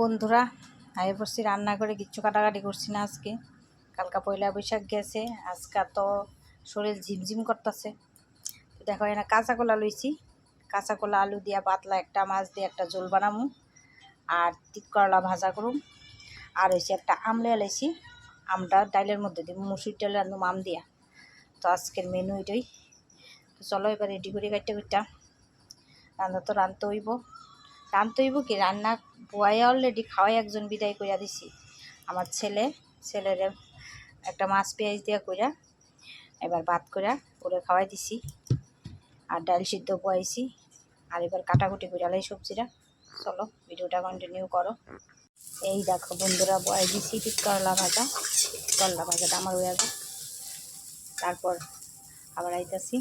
বন্ধুরা আগে পড়ছি রান্না করে, কিচ্ছু কাটাকাটি করছি না আজকে। কালকা পয়লা বৈশাখ গেছে, আজকে তো শরীর ঝিমঝিম করতেছে। দেখো, এখানে কাঁচা কলা লইছি। কাঁচা কলা, আলু দিয়া পাতলা একটা মাছ দিয়ে একটা জোল বানামু আর তিত করলা ভাজা করুম। আর হয়েছে একটা আমলে লাইছি আমটা ডাইলের মধ্যে দিব, মুসুর ডালে রান্ধুম আম দিয়া। তো আজকের মেনু এটাই। তো চলো এবার রেডি করে কাটতে কাটটা রান্না তো রান্ধতে হইব। রান্ধতে হইব কি? রান্না বয়ে অলরেডি খাওয়াই একজন বিদায় কইরা দিছি। আমার ছেলে, ছেলের একটা মাছ পেঁয়াজ দিয়া কইরা, এবার ভাত কইরা ওরে খাওয়াই দিছি। আর ডাল সিদ্ধ বয়াইছি আর এবার কাটাকুটি করে আলাই সবজিটা চলো, ভিডিওটা কন্টিনিউ করো। এই দেখো বন্ধুরা বয়াই দিছি ঠিক করলা ভাজা। করলা ভাজাটা আমার হয়ে যাবে তারপর আবার আইতাছি।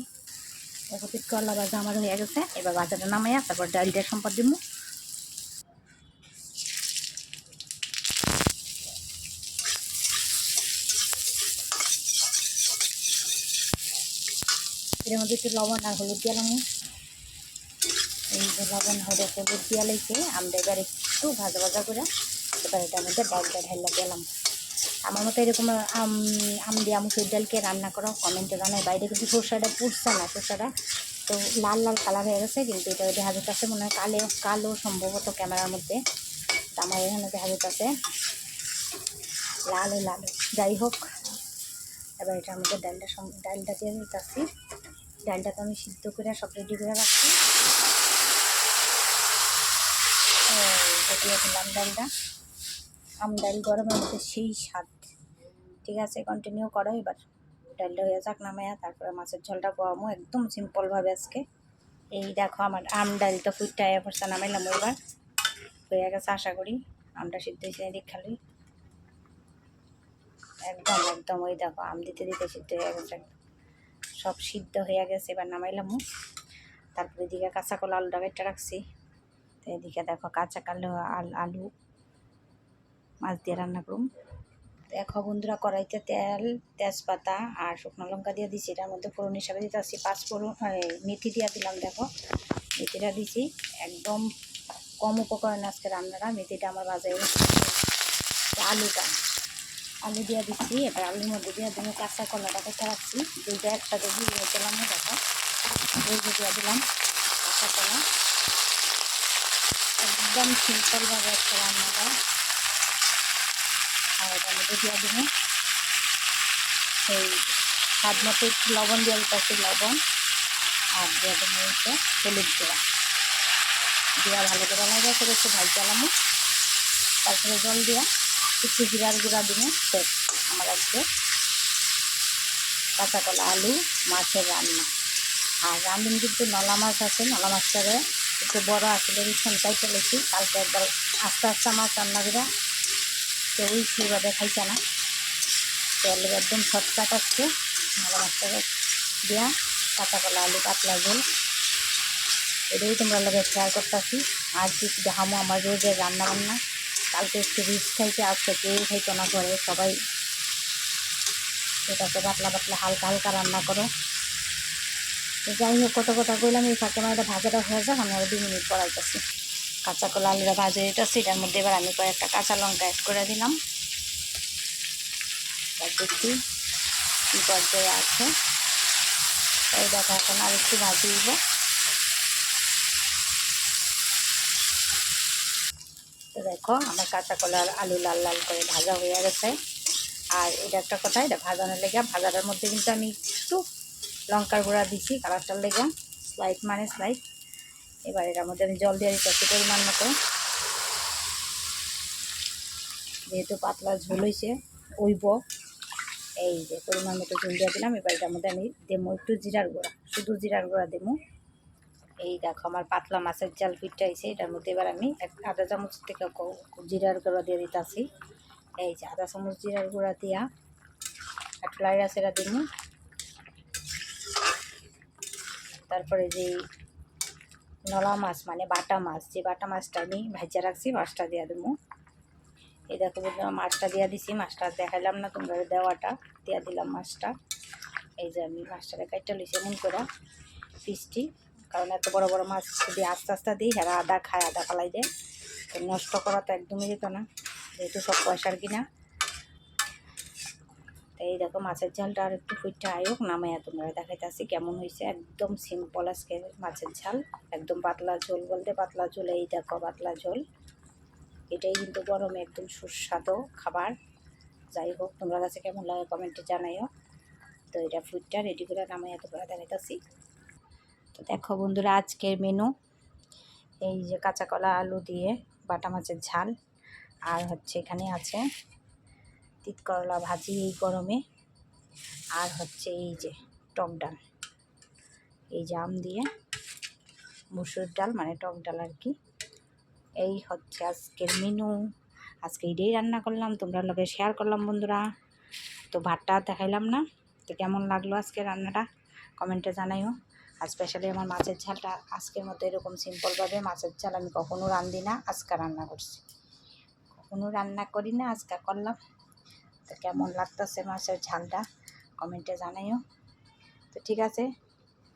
দেখো ঠিক করলা ভাজা আমার হয়ে গেছে। এবার ভাজাটা নামাইয়া তারপর ডালটা সম্পদ দিব এর মধ্যে একটু লবণ আর হলুদ দিলাম। এই যে লবণ, হলুদ হলুদ দিয়া লাইছে আমরা এবার একটু ভাজা ভাজা করে এবার এটার মধ্যে ডালটা ঢাইলা দিলাম। আমার মতো এরকম, আম আম দিয়ে মুসুর ডালকে রান্না করো কমেন্টে জানাই। বাইরে কিন্তু সর্ষাটা পুড়ছে না, সর্ষাটা তো লাল লাল কালার হয়ে গেছে, কিন্তু এটা দেখা যেতেছে মনে হয় কালো কালো সম্ভবত ক্যামেরার মধ্যে। তো আমার এখানে দেখা যেতেছে লাল লাল। যাই হোক, এবার এটার মধ্যে ডালটা ডালটা দিয়ে দিতেছি। ডালটা তো আমি সিদ্ধ করে সব রেডি করে রাখছি। দিয়ে দিলাম ডালটা। আম ডাল গরমের মধ্যে সেই স্বাদ। ঠিক আছে কন্টিনিউ করো এবার। ডালটা হয়ে যাক নামাইয়া তারপরে মাছের ঝোলটা পাওয়ামো একদম সিম্পলভাবে আজকে। এই দেখো আমার আম ডালটা ফুটটা পড়ছে, নামাইলাম এবার। হয়ে গেছে, আশা করি আমটা সিদ্ধ হয়েছে এদিক খালি। একদম একদম, ওই দেখো, আম দিতে দিতে সিদ্ধ হয়ে গেছে। একদম সব সিদ্ধ হয়ে গেছে, এবার নামাইলাম। তারপরে এদিকে কাঁচা কলা আলুটা কেটে রাখছি। তো এদিকে দেখো কাঁচা কালো আল- আলু মাছ দিয়ে রান্না করুম। দেখো বন্ধুরা, কড়াইতে তেল, তেজপাতা আর শুকনো লঙ্কা দিয়ে দিছি। এটার মধ্যে ফোড়ন হিসাবে দিতে আসছি। পাঁচ ফোড়ন মেথি দিয়ে দিলাম, দেখো। মেথিটা দিছি। একদম কম উপকরণ আজকে রান্নাটা। মেথিটা আমার বাজারে আলুটা আলু দিয়ে দিচ্ছি, এবার আলুর মধ্যে দিয়ে দিলাম কাঁচা কলাটা কেটে রাখছি। দুইটা একসাথে দিয়ে দিলাম দেখো। এই দিয়ে দিলাম কাঁচা কলা। একদম সিম্পলভাবে একটা রান্নাটা আর এটার মধ্যে দিয়ে দিব সেই স্বাদ মতো একটু লবণ দিয়ে দিতেছি লবণ। আর দিয়ে দেবো হচ্ছে হলুদ গুঁড়া। দিয়া ভালো করে লাগা করে একটু ভাজ জ্বালামো তারপরে জল দিয়া একটু জিরার গুঁড়া দিনে আমার আজকে কাঁচা কলা আলু, মাছের রান্না। আর রাঁধুন কিন্তু নলা মাছ আছে, নলা মাছটারে একটু বড় আসলে রিসেন্টটাই চলেছি কালকে একবার আস্তে আস্তে মাছ রান্না করে কেউই সেইভাবে খাইছে না। তেল একদম শর্টকাট আসছে। নলা মাছটাকে দিয়া কাঁচা কলা আলু, পাতলা ঝোল। এটাই তোমরা লোকে ট্রাই করতেছি। আর কি দেখামো আমার রোজের রান্না বান্না কালকে একটু রিচ খাইছে আজকে কেউ খাইতো না করে, সবাই এটাকে পাতলা পাতলা হালকা হালকা রান্না করো। তো যাই হোক, কত কথা কইলাম, এই ফাঁকে আমার ভাজাটা হয়ে যাক, আমি আরও দু মিনিট পড়াইতেছি। কাঁচা কলা আলুটা ভাজে এটা সেটার মধ্যে এবার আমি কয়েকটা কাঁচা লঙ্কা অ্যাড করে দিলাম। দেখি কী পর্যায়ে আছে। এই দেখো, এখন আর একটু ভাজি দিব তো দেখো, আমার কাঁচা কলার আলু লাল লাল করে ভাজা হয়ে গেছে। আর এটা একটা কথা, এটা ভাজানোর লেগে ভাজাটার মধ্যে কিন্তু আমি একটু লঙ্কার গুঁড়া দিছি, কালারটার লেগে স্লাইট মানে স্লাইট এবার এটার মধ্যে আমি জল দিয়ে দিচ্ছি পরিমাণ মতো। যেহেতু পাতলা ঝোল হয়েছে ওইব। এই যে পরিমাণ মতো ঝোল দিয়ে দিলাম, এবার এটার মধ্যে আমি দেবো একটু জিরার গুঁড়া, শুধু জিরার গুঁড়া দেবো। এই দেখো আমার পাতলা মাছের জাল পিঠটা হয়েছে এটার মধ্যে এবার আমি এক আধা চামচ থেকে জিরার গুঁড়া দিয়ে দিতেছি। এই যে আধা চামচ জিরার গুঁড়া দিয়া একটু লাইরা সেরা দিব তারপরে যে নলা মাছ মানে বাটা মাছ, যে বাটা মাছটা আমি ভাজা রাখছি, মাছটা দিয়ে দেবো। এই দেখো বন্ধুরা, মাছটা দিয়ে দিছি, মাছটা দেখাইলাম না তোমরা দেওয়াটা দিয়ে দিলাম মাছটা। এই যে আমি মাছটাকে কাইটা লইছি এমন করে পিসটি। কারণ এত বড় বড় মাছ যদি আস্তে আস্তে দিই হ্যাঁ আদা খায়, আদা ফালাই দেয় নষ্ট করা তো একদমই যেত না, যেহেতু সব পয়সার কিনা। এই দেখো, মাছের ঝালটা আর একটু ফুটটা আয়োগ নামাইয়া তোমরা দেখাইতেছি কেমন হয়েছে একদম সিম্পল আজকে মাছের ঝাল, একদম পাতলা ঝোল বলতে পাতলা ঝোল, এই দেখো পাতলা ঝোল। এটাই কিন্তু গরমে একদম সুস্বাদু খাবার। যাই হোক, তোমরা কাছে কেমন লাগে কমেন্টে জানাইও। তো এটা ফুডটা রেডি করে নামাইয়া তোমরা তো দেখো বন্ধুরা, আজকের মেনু এই যে কাঁচা কলা, আলু দিয়ে বাটা মাছের ঝাল। আর হচ্ছে এখানে আছে তিত করলা ভাজি এই গরমে। আর হচ্ছে এই যে টক ডাল। এই যে আম দিয়ে মুসুর ডাল মানে টক ডাল আর কি। এই হচ্ছে আজকের মেনু আজকে এটাই রান্না করলাম, তোমরা লোকে শেয়ার করলাম বন্ধুরা। তো ভাতটা দেখাইলাম না। তো কেমন লাগল আজকে রান্নাটা? কমেন্টে জানাইও। আর স্পেশালি আমার মাছের ঝালটা আজকের মতো এরকম সিম্পলভাবে মাছের ঝাল আমি কখনো রান্ধি না, আজকে রান্না করছি। কখনো রান্না করি না, আজকে করলাম। তো কেমন লাগতেছে মাছের ঝালটা? কমেন্টে জানাইও। তো ঠিক আছে,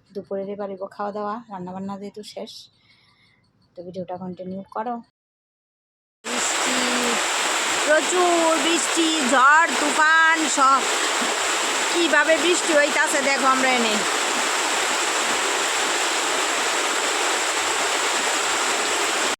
দুপুরের এবার খাওয়া দাওয়া রান্নাবান্না যেহেতু শেষ। তো ভিডিওটা কন্টিনিউ করো। বৃষ্টি, প্রচুর বৃষ্টি, ঝড়, তুফান, সব। কীভাবে বৃষ্টি হইতাছে দেখো আমরা এনে।